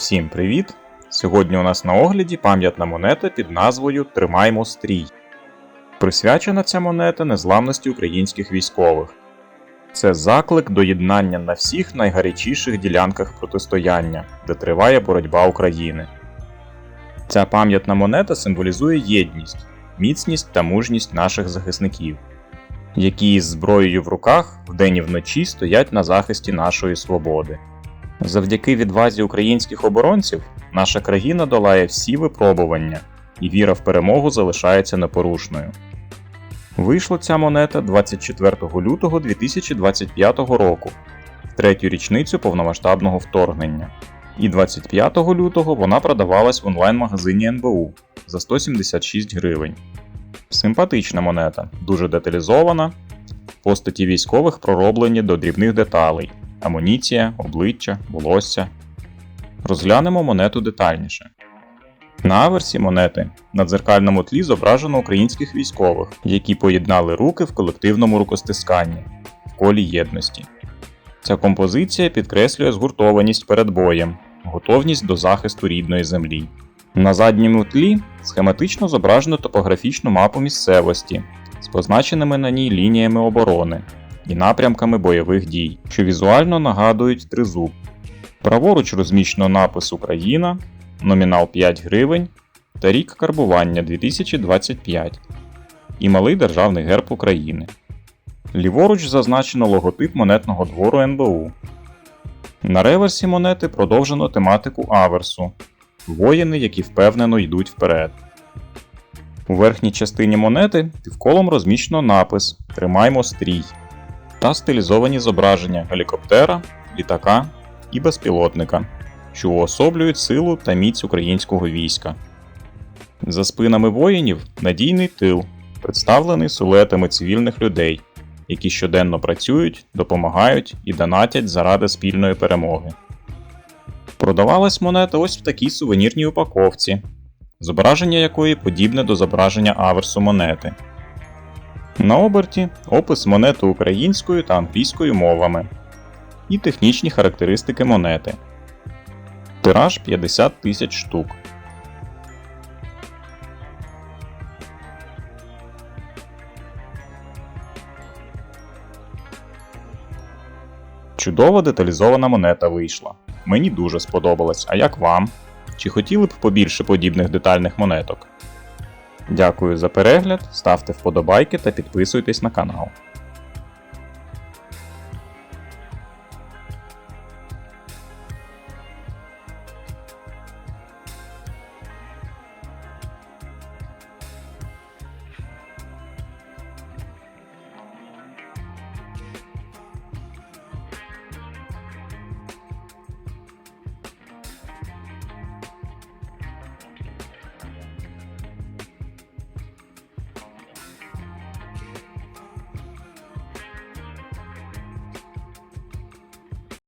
Всім привіт! Сьогодні у нас на огляді пам'ятна монета під назвою Тримаймо стрій. Присвячена ця монета незламності українських військових. Це заклик до єднання на всіх найгарячіших ділянках протистояння, де триває боротьба України. Ця пам'ятна монета символізує єдність, міцність та мужність наших захисників, які із зброєю в руках вдень і вночі стоять на захисті нашої свободи. Завдяки відвазі українських оборонців наша країна долає всі випробування, і віра в перемогу залишається непорушною. Вийшла ця монета 24 лютого 2025 року, в третю річницю повномасштабного вторгнення. І 25 лютого вона продавалась в онлайн-магазині НБУ за 176 гривень. Симпатична монета, дуже деталізована. Постаті військових пророблені до дрібних деталей амуніція, обличчя, волосся. Розглянемо монету детальніше. На аверсі монети на дзеркальному тлі зображено українських військових, які поєднали руки в колективному рукостисканні в колі єдності. Ця композиція підкреслює згуртованість перед боєм, готовність до захисту рідної землі. На задньому тлі схематично зображено топографічну мапу місцевості з позначеними на ній лініями оборони і напрямками бойових дій, що візуально нагадують тризуб. Праворуч розміщено напис Україна, номінал 5 гривень та рік карбування 2025 і малий державний герб України. Ліворуч зазначено логотип монетного двору НБУ. На реверсі монети продовжено тематику аверсу воїни, які впевнено йдуть вперед. У верхній частині монети півколом розміщено напис Тримаймо стрій та стилізовані зображення гелікоптера, літака і безпілотника, що уособлюють силу та міць українського війська. За спинами воїнів надійний тил, представлений силуетами цивільних людей, які щоденно працюють, допомагають і донатять заради спільної перемоги. Продавалась монета ось в такій сувенірній упаковці, зображення якої подібне до зображення аверсу монети. На оберті опис монети українською та англійською мовами і технічні характеристики монети. Тираж 50 тисяч штук. Чудово деталізована монета вийшла. Мені дуже сподобалось, а як вам? Чи хотіли б побільше подібних детальних монеток? Дякую за перегляд, ставте вподобайки та підписуйтесь на канал.